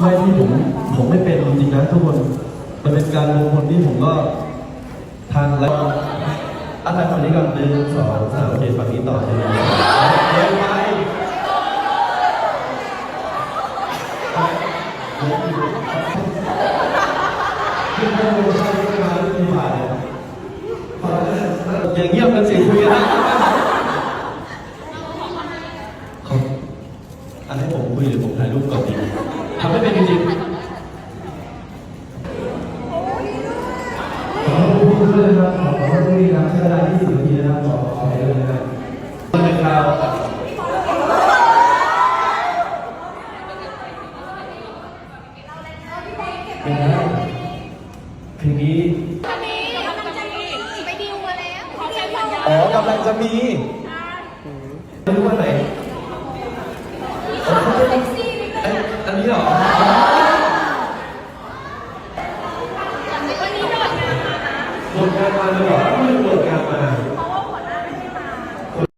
ไม่ที่ผมผมไม่เป็นจริงๆนะทุกคนมันเป็นการรวมคนที่ผมก็ทานแล้วอันรหนคนนี้ก่อนหนึ่งสองสามโอเคฝั่งนี้ต่อเร็วไปอย่างเงียบกันสิคุยนะ อันให้ผมคุยหรือผมถ่ายรูปก่อนดีทำไม่เป็นจริงขอบคุณด้วยนะครับขอขอบคุณด้วยนะครับใช้เวลา20นาทีนะครับขอขอไปเลยนะครับเป็นคราวเป็นไงเพลงนี้ไปดิวมาแล้วเขาแค่สัญญาอ๋อกำลังจะมีไม่รู้ว่าไหนอ๋อเขาเป็นเอ้ยอันนี้เหรอวันนี้ก็ดงานมานะหลดงานมาเลยเหรอไม่หมดงานมา